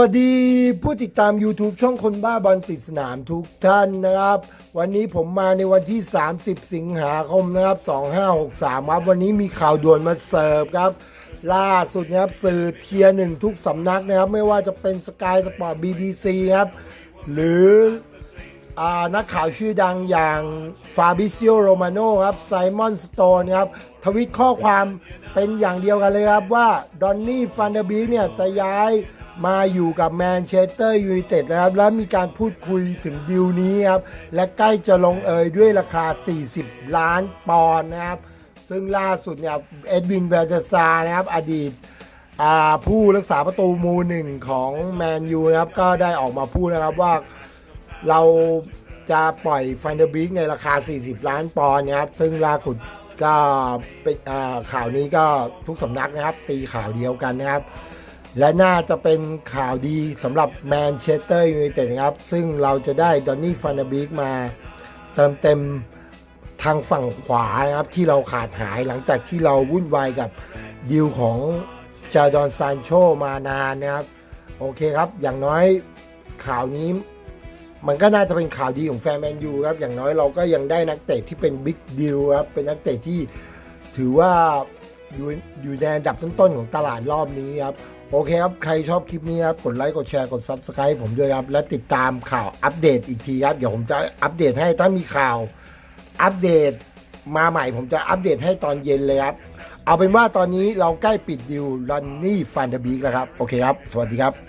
วัสดีผู้ติดตาม YouTube ช่องคนบ้าบอลติดสนามทุกท่านนะครับ วันนี้ผมมาในวันที่ 30 สิงหาคมนะครับ 2563ครับวันนี้มีข่าวด่วนมาเสิร์ฟครับ ล่าสุดนะครับสื่อเทียร์หนึ่งทุกสำนักนะครับ ไม่ว่าจะเป็นสกายสปอร์ต BBC ครับ หรืออนักข่าวชื่อดังอย่างฟาบิซิโอโรมาโนครับไซมอนสโตนครับ ทวิตข้อความเป็นอย่างเดียวกันเลยครับว่าดอนนี่ฟันเดอร์บีเนี่ยจะย้าย มาอยู่กับแมนเชสเตอร์ยูไนเต็ดนะครับ แล้วมีการพูดคุยถึงดิวนี้ครับ และใกล้จะลงเอยด้วยราคา 40 ล้านปอนด์นะครับ ซึ่งล่าสุดเนี่ยเอ็ดวินเวลเดซานะครับ อดีตผู้รักษาประตูมูหนึ่งของแมนยูนะครับ ก็ได้ออกมาพูดนะครับว่าเราจะปล่อยฟันเดอร์บิกในราคา 40 ล้านปอนด์นะครับ ซึ่งล่าสุดก็เป็นข่าวนี้ก็ทุกสำนักนะครับ ตีข่าวเดียวกันนะครับ และน่าจะเป็นข่าวดีสำหรับแมนเชสเตอร์ยูไนเต็ดนะครับ ซึ่งเราจะได้ดอนนี่ฟันเดอร์บิกมาเติมเต็มทางฝั่งขวานะครับที่เราขาดหายหลังจากที่เราวุ่นวายกับดีลของจาดอนซานโชมานานนะครับ โอเคครับ อย่างน้อยข่าวนี้ มันก็น่าจะเป็นข่าวดีของแฟนแมนยูครับ อย่างน้อยเราก็ยังได้นักเตะที่เป็นบิ๊กดีลครับ เป็นนักเตะที่ถือว่า อยู่อยู่ในอันดับต้นๆของตลาดรอบนี้ครับ โอเคครับ ใครชอบคลิปนี้ครับ กดไลค์กดแชร์กด Subscribe ผมด้วยครับ และติดตามข่าวอัปเดตอีกทีครับ เดี๋ยวผมจะอัปเดตให้ถ้ามีข่าวอัปเดตมาใหม่ผมจะอัปเดตให้ตอนเย็นเลยครับ เอาเป็นว่าตอนนี้เราใกล้ปิดดิวลอนนี่ฟันเดอร์บีกแล้วครับ โอเคครับ สวัสดีครับ